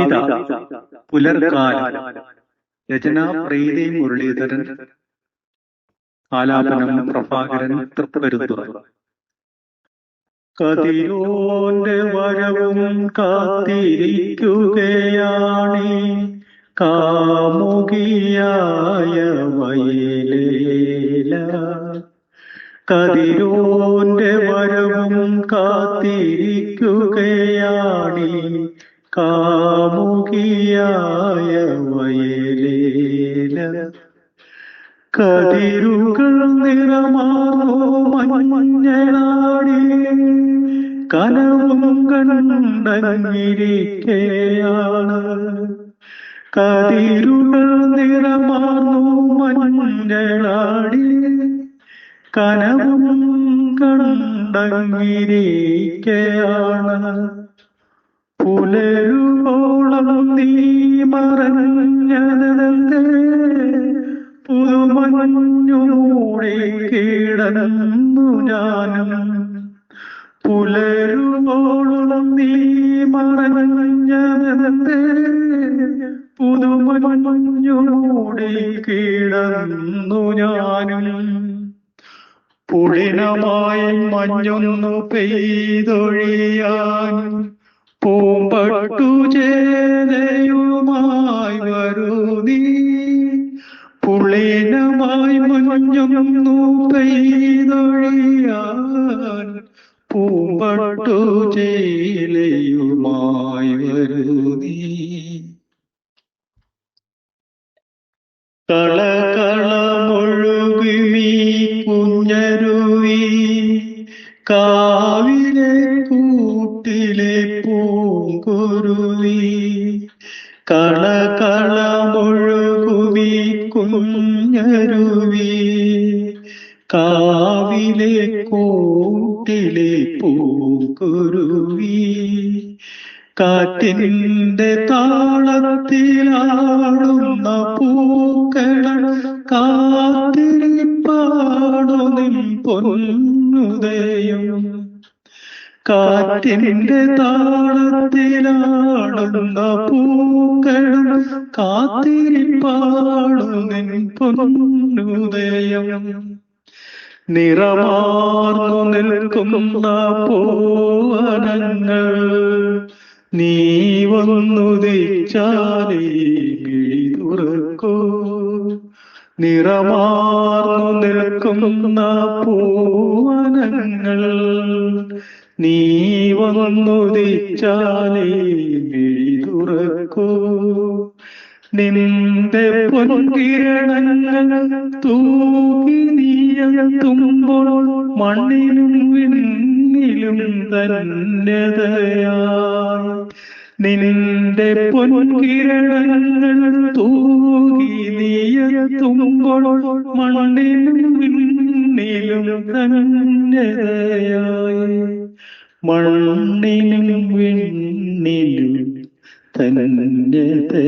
കവിത പുലർകാലം. രചന പ്രീതി മുരളീധരൻ. ആലാപനം പ്രഭാകരൻ തൃപ്പരുത്തുറ. കതിരോന്റെ വരവും കാത്തിരിക്കുകയാണ്. കാമുകിയായ വയലേല. കതിരോന്റെ വരവും കാത്തിരിക്കുകയാണ്. കാമുകിയായ വയലേല. കതിരുകൾ നിറമാറോ മഞ്ഞളാടി. കനവും കണ്ടങ്ങിരിക്കയാണ്. കതിരുകൾ നിറമാറോ മഞ്ഞളാടി. കനവും കണ്ടങ്ങിരിക്കയാണ്. പുലരുവോളം നീ മറഞ്ഞതല്ലേ? പുതുമഞ്ഞൂടെ കിടന്നു ഞാനും. പുലരുവോളം നീ മറഞ്ഞതല്ലേ? പുതുമഞ്ഞൂടെ കിടന്നു ഞാനും. പുളിനമായി മഞ്ഞൊന്നു പെയ്തൊഴിയാൻ പൂമ്പട്ടു ചേതയുമായി വരൂ നീ. പുളിനമായി മഞ്ഞു പെയ്തൊഴിയാൻ പൂമ്പട്ടു ചേലയുമായി വരൂ നീ. കളകളമൊഴുകുമീ കുഞ്ഞരുവി കൂട്ടിലെ പൂങ്കുരുവി മുഴുകുവി കുഞ്ഞരുവി. കാവിലെ കൂട്ടിലെ പൂങ്കുരുവി. കാറ്റിന്റെ താളത്തിലാടുന്ന പൂക്കള കാത്തിരിപ്പാടു നിൻ പൊന്നുദയം. കാറ്റിന്റെ താളത്തിലാടുന്ന പൂക്കൾ കാത്തിരിപ്പാടുന്നുദയം നിറമാർന്നു നിൽക്കുന്ന പൂവനങ്ങൾ നീ വന്നു നിറമാർന്നു നിൽക്കുന്ന പൂവനങ്ങൾ നീ വന്നുദിച്ചാലേ മിഴി തുറക്കൂ. നിന്റെ പൊൻകിരണങ്ങൾ തൂകി നീയത്തുമ്പോൾ മണ്ണിലും വിണ്ണിലും ധന്യതയായി നിന്റെ പൊൻകിരണങ്ങൾ കന്യകയായി മണ്ണിനും വിണ്ണിനും തന്യതയായി